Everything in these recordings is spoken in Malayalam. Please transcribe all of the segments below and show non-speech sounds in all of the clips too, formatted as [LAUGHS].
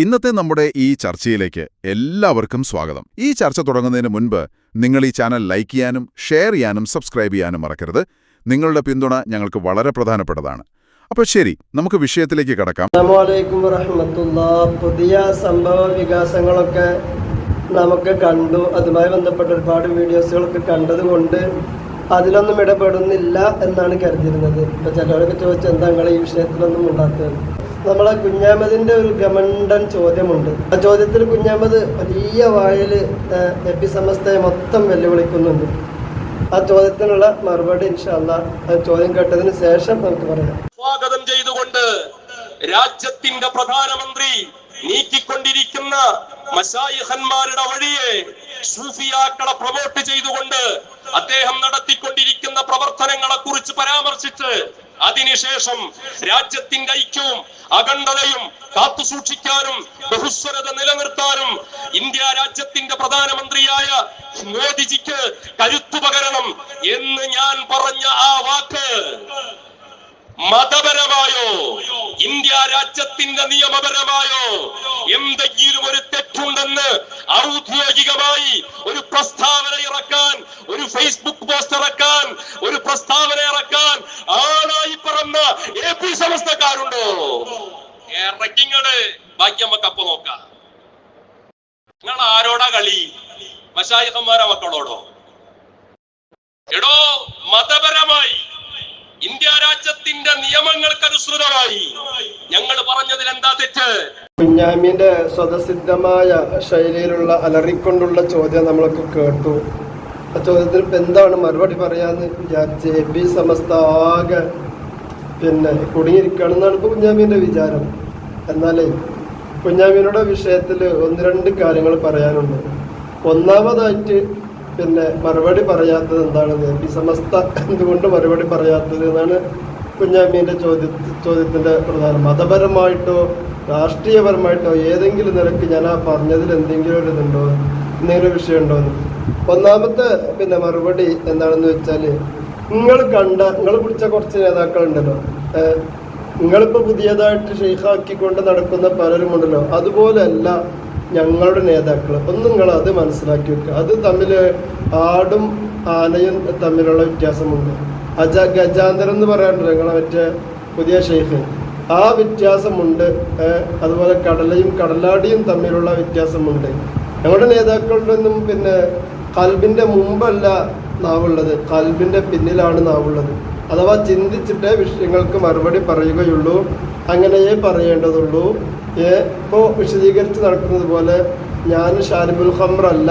ഇന്നത്തെ നമ്മുടെ ഈ ചർച്ചയിലേക്ക് എല്ലാവർക്കും സ്വാഗതം. ഈ ചർച്ച തുടങ്ങുന്നതിന് മുൻപ് നിങ്ങൾ ഈ ചാനൽ ലൈക്ക് ചെയ്യാനും ഷെയർ ചെയ്യാനും സബ്സ്ക്രൈബ് ചെയ്യാനും മറക്കരുത്. നിങ്ങളുടെ പിന്തുണ ഞങ്ങൾക്ക് വളരെ പ്രധാനപ്പെട്ടതാണ്. അപ്പോൾ ശരി നമുക്ക് വിഷയത്തിലേക്ക് കടക്കാം. പുതിയ സംഭവ വികാസങ്ങളൊക്കെ നമുക്ക് കണ്ടു. അതുമായി ബന്ധപ്പെട്ട ഒരുപാട് വീഡിയോസുകളൊക്കെ കണ്ടതുകൊണ്ട് അതിലൊന്നും ഇടപെടുന്നില്ല എന്നാണ് കരുതിയിരുന്നത്. ഇപ്പൊ ചിലവരൊക്കെ ചോദിച്ചെന്താ ഈ വിഷയത്തിലൊന്നും ഉണ്ടാത്തത് നമ്മളെ കുഞ്ഞാമതിന്റെ ഒരു ഗമണ്ടൻ ചോദ്യമുണ്ട്. ആ ചോദ്യത്തിൽ കുഞ്ഞാമത് വലിയ വായിൽ എപ്പിസമസ്തയെ മൊത്തം വെല്ലുവിളിക്കുന്നുണ്ട്. ആ ചോദ്യത്തിനുള്ള മറുപടി ഇൻഷാല്ല ചോദ്യം കേട്ടതിന് ശേഷം നമുക്ക് പറയാം. സ്വാഗതം ചെയ്തുകൊണ്ട് രാജ്യത്തിന്റെ പ്രധാനമന്ത്രി നീക്കിക്കൊണ്ടിരിക്കുന്ന മശായിഹന്മാരുടെ വഴിയെ സൂഫിയാക്കളെ പ്രൊമോട്ട് ചെയ്തുകൊണ്ട് അദ്ദേഹം നടത്തിക്കൊണ്ടിരിക്കുന്ന പ്രവർത്തനങ്ങളെ കുറിച്ച് പരാമർശിച്ച് അതിനുശേഷം രാജ്യത്തിന്റെ ഐക്യവും അഖണ്ഡതയും കാത്തു സൂക്ഷിക്കാനും ബഹുസ്വരത നിലനിർത്താനും ഇന്ത്യ രാജ്യത്തിന്റെ പ്രധാനമന്ത്രിയായ മോദിജിക്ക് കരുത്തു പകരണം എന്ന് ഞാൻ പറഞ്ഞ ആ വാക്ക്. മതപരമായോ? ഇന്ത്യ രാജ്യത്തിന്റെ നിയമപരമായോ? എന്തെങ്കിലും ഒരു തെറ്റുണ്ടെന്ന് ഔദ്യോഗികമായി ഒരു പ്രസ്താവന ഇറക്കാൻ ഒരു ഫേസ്ബുക്ക് പോസ്റ്റ് ഇറക്കാൻ ഒരു പ്രസ്താവന ഇറക്കാൻ ആളായി പറന്ന എ പി സമസ്തക്കാരുണ്ടോ? ഇറക്കിങ്ങൾ ബാക്കി നമുക്ക് അപ്പൊ നോക്കാം. നിങ്ങൾ ആരോടാ കളി? മഷായിഹന്മാരെ മക്കളോടോ? എടോ മതപരമായി. ഇന്ത്യ രാജ്യത്തിന്റെ നിയമങ്ങൾക്ക് അനുസൃതമായി ഞങ്ങൾ പറഞ്ഞതിൽ എന്താ തെറ്റ്? കുഞ്ഞാമിന്റെ സ്വതസിദ്ധമായ ശൈലിയിലുള്ള അലറിക്കൊണ്ടുള്ള ചോദ്യം നമ്മളൊക്കെ കേട്ടു. ആ ചോദ്യത്തിന് എന്താണ് മറുപടി പറയാന്ന് വിചാരിച്ച് എ പി സമസ്ത ആകെ പിന്നെ കുടുങ്ങിയിരിക്കുകയാണെന്നാണ് ഇപ്പൊ കുഞ്ഞാമിന്റെ വിചാരം. എന്നാലേ കുഞ്ഞാമിയുടെ വിഷയത്തിൽ ഒന്ന് രണ്ട് കാര്യങ്ങൾ പറയാനുണ്ട്. ഒന്നാമതായിട്ട് പിന്നെ മറുപടി പറയാത്തത് എന്താണെന്ന് ഈ സമസ്ത എന്തുകൊണ്ട് മറുപടി പറയാത്തത് എന്നാണ് കുഞ്ഞാമീന്റെ ചോദ്യ ചോദ്യത്തിന്റെ പ്രധാനം. മതപരമായിട്ടോ രാഷ്ട്രീയപരമായിട്ടോ ഏതെങ്കിലും നിലയ്ക്ക് ഞാൻ ആ പറഞ്ഞതിൽ എന്തെങ്കിലും ഒരു ഇതുണ്ടോ എന്തെങ്കിലും വിഷയം ഉണ്ടോ എന്ന്. ഒന്നാമത്തെ പിന്നെ മറുപടി എന്താണെന്ന് വെച്ചാൽ നിങ്ങൾ കണ്ട നിങ്ങൾ പിടിച്ച കുറച്ച് നേതാക്കളുണ്ടല്ലോ. നിങ്ങളിപ്പോൾ പുതിയതായിട്ട് ഷെയ്ഖാക്കിക്കൊണ്ട് നടക്കുന്ന പലരുമുണ്ടല്ലോ. അതുപോലെയല്ല ഞങ്ങളുടെ നേതാക്കൾ ഒന്നും നിങ്ങൾ അത് മനസ്സിലാക്കി വെക്കുക അത് തമ്മിൽ ആടും ആനയും തമ്മിലുള്ള വ്യത്യാസമുണ്ട്. അജ ഗജാന്തരം എന്ന് പറയാറുണ്ട് ഞങ്ങളെ മറ്റേ പുതിയ ഷെയ്ഖ്. ആ വ്യത്യാസമുണ്ട്. അതുപോലെ കടലയും കടലാടിയും തമ്മിലുള്ള വ്യത്യാസമുണ്ട്. ഞങ്ങളുടെ നേതാക്കളുടെ ഒന്നും പിന്നെ കൽബിന്റെ മുമ്പല്ല നാവുള്ളത്. കൽബിന്റെ പിന്നിലാണ് നാവുള്ളത്. അഥവാ ചിന്തിച്ചിട്ടേ വിഷയങ്ങൾക്ക് മറുപടി പറയുകയുള്ളൂ അങ്ങനെയേ പറയേണ്ടതുള്ളൂ. ഇപ്പോൾ വിശദീകരിച്ച് നടക്കുന്നത് പോലെ ഞാൻ അല്ല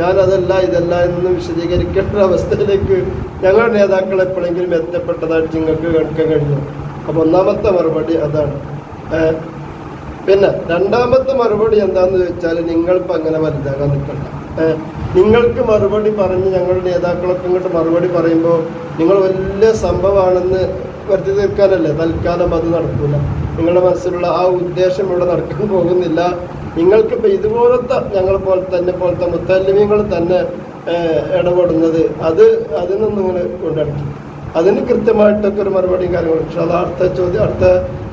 ഞാൻ അതല്ല ഇതല്ല എന്ന് വിശദീകരിക്കേണ്ട [LAUGHS] അവസ്ഥയിലേക്ക് ഞങ്ങളുടെ നേതാക്കൾ എപ്പോഴെങ്കിലും എത്തപ്പെട്ടതായിട്ട് നിങ്ങൾക്ക് കേൾക്കാൻ കഴിഞ്ഞു അപ്പോൾ ഒന്നാമത്തെ മറുപടി അതാണ്. പിന്നെ രണ്ടാമത്തെ മറുപടി എന്താണെന്ന് ചോദിച്ചാൽ നിങ്ങളിപ്പോൾ അങ്ങനെ വലുതാകാൻ നിൽക്കണ്ട. നിങ്ങൾക്ക് മറുപടി പറഞ്ഞ് ഞങ്ങളുടെ നേതാക്കളൊക്കെ ഇങ്ങോട്ട് മറുപടി പറയുമ്പോൾ നിങ്ങൾ വലിയ സംഭവമാണെന്ന് വരുത്തി തീർക്കാനല്ലേ? തൽക്കാലം അത് നടക്കില്ല നിങ്ങളുടെ മനസ്സിലുള്ള ആ ഉദ്ദേശം ഇവിടെ നടക്കാൻ പോകുന്നില്ല. നിങ്ങൾക്കിപ്പോൾ ഇതുപോലത്തെ ഞങ്ങളെ പോലെ തന്നെ പോലത്തെ മുത്തല്ലിമീങ്ങൾ തന്നെ ഇടപെടുന്നത് അത് അതിൽ നിന്ന് നിങ്ങൾ കൊണ്ടടക്കി അതിന് കൃത്യമായിട്ടൊക്കെ ഒരു മറുപടിയും കാര്യങ്ങളും. പക്ഷെ അത് അടുത്ത ചോദ്യം അടുത്ത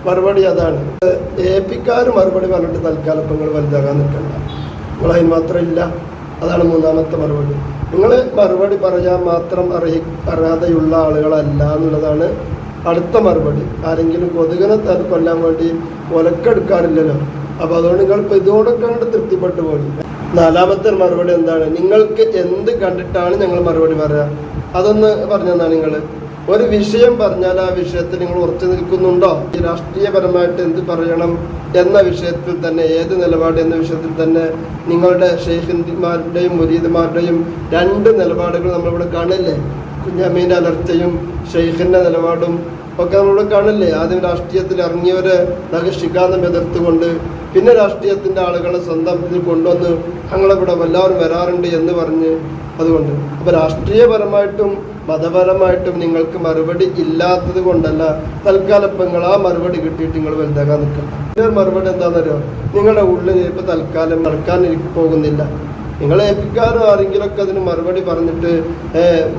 മറുപടി അതാണ്. ഏപ്പിക്കാർ മറുപടി പറഞ്ഞിട്ട് തൽക്കാലം നിങ്ങൾ വലുതാകാൻ നിൽക്കണ്ട. നിങ്ങൾ അതിന് മാത്രം ഇല്ല. അതാണ് മൂന്നാമത്തെ മറുപടി. നിങ്ങൾ മറുപടി പറയാൻ മാത്രം അറിയി അറിയാതെയുള്ള ആളുകളല്ല എന്നുള്ളതാണ് അടുത്ത മറുപടി. ആരെങ്കിലും കൊതുകിനെ തന്നെ കൊല്ലാൻ വേണ്ടി ഒലക്കെടുക്കാറില്ലല്ലോ. അപ്പൊ അതുകൊണ്ട് നിങ്ങൾ ഇതോടൊക്കെ കണ്ട് തൃപ്തിപ്പെട്ടു പോയി. നാലാമത്തെ മറുപടി എന്താണ്? നിങ്ങൾക്ക് എന്ത് കണ്ടിട്ടാണ് ഞങ്ങൾ മറുപടി പറയാ? അതൊന്ന് പറഞ്ഞെന്നാ നിങ്ങൾ ഒരു വിഷയം പറഞ്ഞാൽ ആ വിഷയത്തിൽ നിങ്ങൾ ഉറച്ചു നിൽക്കുന്നുണ്ടോ? ഈ രാഷ്ട്രീയപരമായിട്ട് എന്ത് പറയണം എന്ന വിഷയത്തിൽ തന്നെ ഏത് നിലപാട് എന്ന വിഷയത്തിൽ തന്നെ നിങ്ങളുടെ ഷെയ്ഖിന്മാരുടെയും മുരീദ്മാരുടെയും രണ്ട് നിലപാടുകൾ നമ്മളിവിടെ കാണില്ലേ? കുഞ്ഞമ്മീന്റെ അലർച്ചയും ഷെയ്ഖിന്റെ നിലപാടും ഒക്കെ നമ്മളിവിടെ കാണില്ലേ? ആദ്യം രാഷ്ട്രീയത്തിൽ ഇറങ്ങിയവരെ നഗശിക്കാന്ന് എതിർത്തുകൊണ്ട് പിന്നെ രാഷ്ട്രീയത്തിന്റെ ആളുകളെ സ്വന്തം ഇത് കൊണ്ടുവന്ന് ഞങ്ങളിവിടെ എല്ലാവരും വരാറുണ്ട് എന്ന് പറഞ്ഞ് അതുകൊണ്ട്. അപ്പോൾ രാഷ്ട്രീയപരമായിട്ടും മതപരമായിട്ടും നിങ്ങൾക്ക് മറുപടി ഇല്ലാത്തത് കൊണ്ടല്ല തൽക്കാലം നിങ്ങൾ ആ മറുപടി കിട്ടിയിട്ട് നിങ്ങൾ വലുതാകാൻ നിൽക്കണം മറുപടി എന്താണെന്നറിയോ? നിങ്ങളുടെ ഉള്ളിൽ ഇപ്പൊ തൽക്കാലം നടക്കാൻ പോകുന്നില്ല. നിങ്ങൾ ഏൽപ്പിക്കാനോ ആരെങ്കിലുമൊക്കെ അതിന് മറുപടി പറഞ്ഞിട്ട്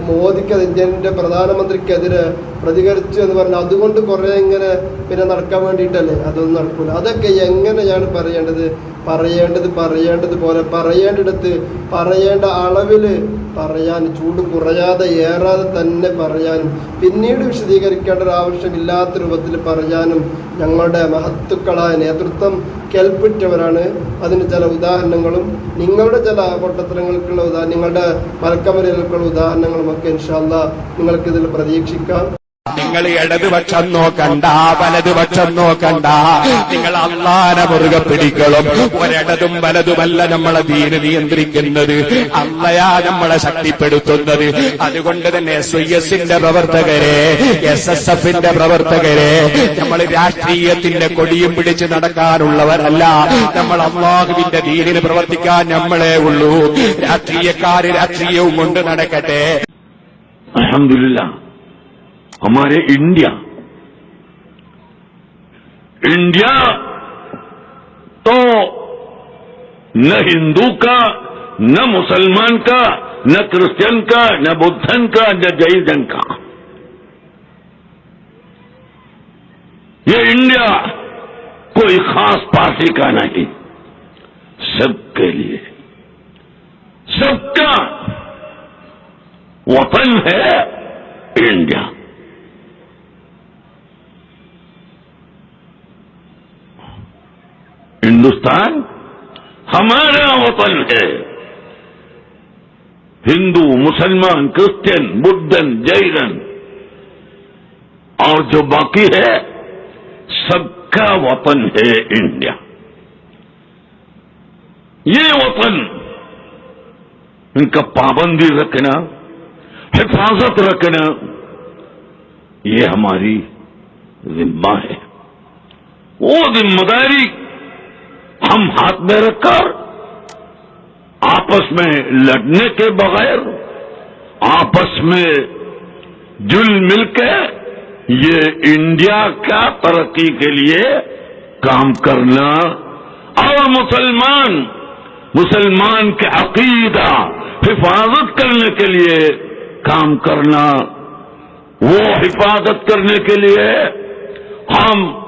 മോദിക്ക് ഇന്ത്യന്റെ പ്രധാനമന്ത്രിക്കെതിരെ പ്രതികരിച്ചു എന്ന് പറഞ്ഞാൽ അതുകൊണ്ട് കുറേ ഇങ്ങനെ പിന്നെ നടക്കാൻ വേണ്ടിയിട്ടല്ലേ? അതൊന്നും നടക്കില്ല അതൊക്കെ എങ്ങനെയാണ് പറയേണ്ടത്? പറയേണ്ടത് പറയേണ്ടത് പോലെ പറയേണ്ടിടത്ത് പറയേണ്ട അളവിൽ പറയാൻ ചൂട് കുറയാതെ ഏറാതെ തന്നെ പറയാനും പിന്നീട് വിശദീകരിക്കേണ്ട ഒരു ആവശ്യമില്ലാത്ത രൂപത്തിൽ പറയാനും ഞങ്ങളുടെ മഹത്തുക്കളായ നേതൃത്വം കേൾപ്പിറ്റവരാണ് അതിന് ചില ഉദാഹരണങ്ങളും നിങ്ങളുടെ ചില പൊട്ടത്തരങ്ങൾക്കുള്ള ഉദാഹരണം നിങ്ങളുടെ മലക്കമരകൾക്കുള്ള ഉദാഹരണങ്ങളുമൊക്കെ ഇൻഷാല്ല നിങ്ങൾക്കിതിൽ പ്രതീക്ഷിക്കാം. നിങ്ങൾ ഇടതുപക്ഷം നോക്കണ്ട വലതുപക്ഷം നോക്കണ്ട. നിങ്ങൾ അള്ളാനെ മുറുകെ പിടിക്കണം. ഒരിടതും വലതുമല്ല നമ്മളെ ദീന് നിയന്ത്രിക്കുന്നത്. അള്ളയാ നമ്മളെ ശക്തിപ്പെടുത്തുന്നത്. അതുകൊണ്ട് തന്നെ എസ് ഐ എസിന്റെ പ്രവർത്തകരെ എസ് എസ് എഫിന്റെ പ്രവർത്തകരെ നമ്മൾ രാഷ്ട്രീയത്തിന്റെ കൊടിയും പിടിച്ച് നടക്കാനുള്ളവരല്ല. നമ്മൾ അള്ളാഹുവിന്റെ ദീനിന് പ്രവർത്തിക്കാൻ നമ്മളെ ഉള്ളൂ. രാഷ്ട്രീയക്കാര് രാഷ്ട്രീയവും കൊണ്ട് നടക്കട്ടെ. ہمارے انڈیا۔ انڈیا تو نہ ہندو کا، نہ مسلمان کا، نہ کرسچن کا، نہ بدھن کا، نہ جیزن کا۔ یہ انڈیا کوئی خاص پارٹی کا نہیں، سب کے لیے۔ سب کا وطن ہے انڈیا۔ ہندوستان ہمارا وطن ہے۔ ہندو، مسلمان، کرسچن، بدھن، جیرن۔ اور جو باقی ہے، سب کا وطن ہے انڈیا۔ یہ وطن ان کا پابندی رکھنا، حفاظت رکھنا، یہ ہماری ذمہ ہے۔ وہ ذمہ داری تھم ہاتھ میں رکھ کر آپس میں لڑنے کے بغیر آپس میں جل مل کے یہ انڈیا کا ترقی کے لیے کام کرنا۔ اور مسلمان مسلمان کے عقیدہ، حفاظت کرنے کے لیے کام کرنا۔ وہ حفاظت کرنے کے لیے ہم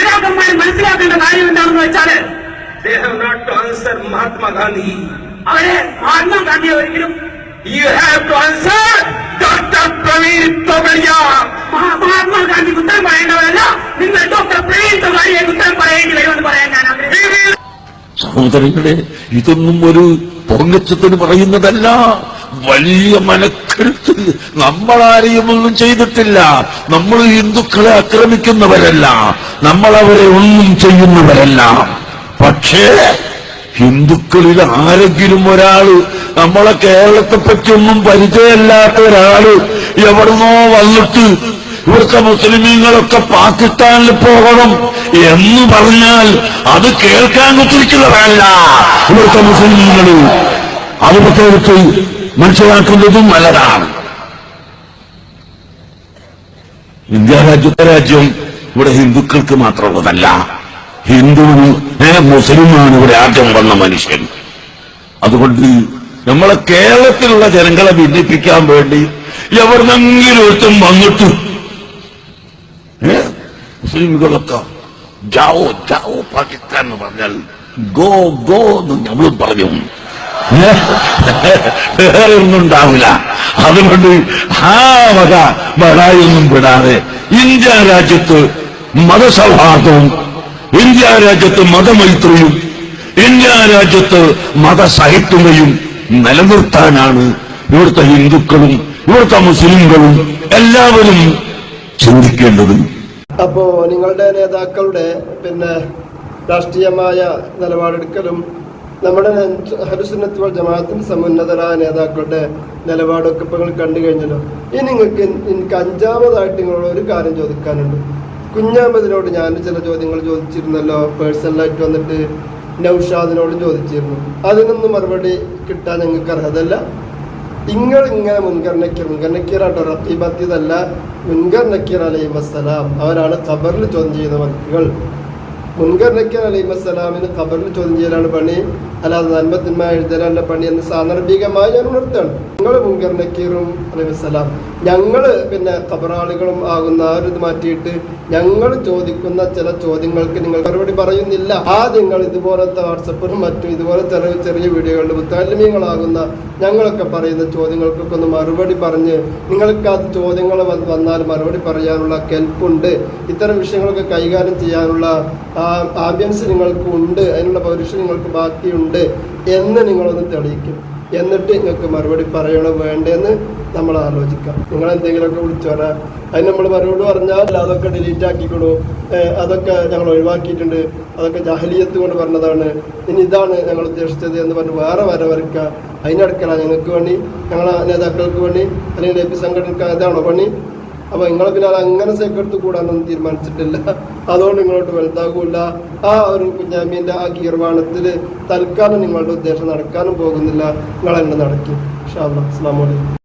മുസ്ലിം നേതാക്കന്മാരും മനസ്സിലാക്കേണ്ട കാര്യം എന്താണെന്ന് വെച്ചാൽ Mahatma Gandhi have not to answer Mahatma Gandhi. അവരെ മഹാത്മാഗാന്ധി ഒരിക്കലും you have to answer doctor Praveen Togadia. Mahatma Gandhi ഉത്തരം പറയേണ്ടവരല്ല. നിങ്ങൾ ഡോക്ടർ പ്രവീൺ തൊഗാഡിയെ ഉത്തരം പറയേണ്ടി വരുമെന്ന് പറയാൻ ഞാൻ ആഗ്രഹിക്കുന്നു. സഹോദരങ്ങളെ ഇതൊന്നും ഒരു പൊങ്ങച്ചത്തിന് പറയുന്നതല്ല. വലിയ മനക്കരുത്ത് നമ്മളാരെയും ഒന്നും ചെയ്തിട്ടില്ല. നമ്മൾ ഹിന്ദുക്കളെ ആക്രമിക്കുന്നവരല്ല. നമ്മൾ അവരെ ഒന്നും ചെയ്യുന്നവരല്ല. പക്ഷേ ഹിന്ദുക്കളിൽ ആരെങ്കിലും ഒരാൾ നമ്മളെ കേരളത്തെ പറ്റിയൊന്നും പരിചയമില്ലാത്ത ഒരാൾ എവിടുന്നോ വന്നിട്ട് ഇവിടുത്തെ മുസ്ലിമീങ്ങളൊക്കെ പാകിസ്ഥാനിൽ പോകണം എന്ന് പറഞ്ഞാൽ അത് കേൾക്കാൻ കുത്തിരിക്കുന്നതല്ല ഇവിടുത്തെ മുസ്ലിമീങ്ങൾ പ്രത്യേകിച്ച് മനസ്സിലാക്കുന്നതും നല്ലതാണ്. ഇന്ത്യ രാജ്യത്തെ രാജ്യം ഇവിടെ ഹിന്ദുക്കൾക്ക് മാത്രമുള്ളതല്ല. ഹിന്ദുവിന് മുസ്ലിമാണ് ഇവിടെ ആദ്യം വന്ന മനുഷ്യൻ. അതുകൊണ്ട് നമ്മളെ കേരളത്തിലുള്ള ജനങ്ങളെ ഭിന്നിപ്പിക്കാൻ വേണ്ടി എവിടെന്നെങ്കിലും ഒരുത്തും വന്നിട്ട് മുസ്ലിമുകളൊക്കെ ജാവോ ജാവോ പാകിസ്ഥാൻ എന്ന് പറഞ്ഞാൽ ഗോ ഗോ എന്ന് നമ്മളും പറഞ്ഞു വേറെ ഉണ്ടാവില്ല. അതുകൊണ്ട് ആ വക ബടായൊന്നും വിടാതെ ഇന്ത്യ രാജ്യത്ത് മതസൗഹാർദ്ദവും ഇന്ത്യ രാജ്യത്ത് മതമൈത്രിയും ഇന്ത്യ രാജ്യത്ത് മതസഹിത്വയും നിലനിർത്താനാണ് ഇവിടുത്തെ ഹിന്ദുക്കളും ഇവിടുത്തെ മുസ്ലിങ്ങളും എല്ലാവരും ചിന്തിക്കേണ്ടത്. അപ്പോ നിങ്ങളുടെ നേതാക്കളുടെ പിന്നെ രാഷ്ട്രീയമായ നിലപാടെടുക്കലും നമ്മുടെ ഹരിസുന്നത്ത് ജമാഅത്തിന്റെ സമുന്നതരായ നേതാക്കളുടെ നിലപാടൊക്കെ ഇപ്പൊ നിങ്ങൾ കണ്ടു കഴിഞ്ഞല്ലോ. ഇനി നിങ്ങൾക്ക് എനിക്ക് അഞ്ചാമതായിട്ട് നിങ്ങളോട് ഒരു കാര്യം ചോദിക്കാനുണ്ട്. കുഞ്ഞാമ്പതിനോട് ഞാൻ ചില ചോദ്യങ്ങൾ ചോദിച്ചിരുന്നല്ലോ പേഴ്സണലായിട്ട് വന്നിട്ട് നൗഷാദിനോട് ചോദിച്ചിരുന്നു. അതിനൊന്നും മറുപടി കിട്ടാൻ ഞങ്ങൾക്ക് അർഹതല്ല നിങ്ങൾ ഇങ്ങനെ മുൻകർ നക്കീർ റത്തീബത്തിയതല്ല നക്കീർ വസ്സലാം അവരാണ് ഖബറിൽ ചോദ്യം ചെയ്യുന്ന മലക്കുകൾ മുൻകർ നക്കീർ അലൈഹി വസ്സലാമിന് ഖബറിൽ ചോദ്യം ചെയ്യലാണ് പണി. അല്ലാതെ നന്മത്തിന്മ എഴുതലാണ് പണി എന്ന് സാന്ദർഭികമായി ഞാൻ ഉണർത്താണ് നിങ്ങൾ മുൻകർ നക്കീറും ഞങ്ങൾ പിന്നെ ഖബറാളികളും ആകുന്ന ആ ഒരു ഇത് മാറ്റിയിട്ട് ഞങ്ങൾ ചോദിക്കുന്ന ചില ചോദ്യങ്ങൾക്ക് നിങ്ങൾ മറുപടി പറയുന്നില്ല. ആ നിങ്ങൾ ഇതുപോലത്തെ വാട്സപ്പിലും മറ്റും ഇതുപോലെ ചെറിയ ചെറിയ വീഡിയോകളിൽ മുത്താലിമീങ്ങളാകുന്ന ഞങ്ങളൊക്കെ പറയുന്ന ചോദ്യങ്ങൾക്കൊക്കെ ഒന്ന് മറുപടി പറഞ്ഞ് നിങ്ങൾക്ക് ആ ചോദ്യങ്ങൾ വന്നാൽ മറുപടി പറയാനുള്ള കെൽപ്പുണ്ട്. ഇത്തരം വിഷയങ്ങളൊക്കെ കൈകാര്യം ചെയ്യാനുള്ള ആംബിയൻസ് നിങ്ങൾക്ക് ഉണ്ട് അതിനുള്ള പൗരുഷം നിങ്ങൾക്ക് ബാക്കിയുണ്ട് എന്ന് നിങ്ങളൊന്ന് തെളിയിക്കും. എന്നിട്ട് നിങ്ങൾക്ക് മറുപടി പറയണോ വേണ്ടെന്ന് നമ്മൾ ആലോചിക്കാം. നിങ്ങൾ എന്തെങ്കിലുമൊക്കെ വിളിച്ചു പറയാം അതിന് നമ്മൾ മറുപടി പറഞ്ഞാൽ അതൊക്കെ ഡിലീറ്റ് ആക്കിക്കൊടു അതൊക്കെ ഞങ്ങൾ ഒഴിവാക്കിയിട്ടുണ്ട്. അതൊക്കെ ജാഹലിയത്ത് കൊണ്ട് പറഞ്ഞതാണ്. ഇനി ഇതാണ് ഞങ്ങൾ ഉദ്ദേശിച്ചത് എന്ന് പറഞ്ഞ് വേറെ വര വരയ്ക്കുക. അതിനടുക്കല ഞങ്ങൾക്ക് വേണ്ടി ഞങ്ങളെ നേതാക്കൾക്ക് വേണ്ടി അല്ലെങ്കിൽ പി സംഘടനക്ക് അതാണോ പണി അപ്പൊ നിങ്ങൾ പിന്നെ അത് അങ്ങനെ സേക്കെടുത്ത് കൂടാനൊന്നും തീരുമാനിച്ചിട്ടില്ല. അതുകൊണ്ട് നിങ്ങളോട്ട് വലുതാകൂല ആ ഒരു കുഞ്ഞാമീന്റെ ആ കീർവാണത്തിൽ തൽക്കാലം നിങ്ങളുടെ ഉദ്ദേശം നടക്കാനും പോകുന്നില്ല. നിങ്ങളെന്നെ നടക്കും. അസ്സാം വലൈക്കും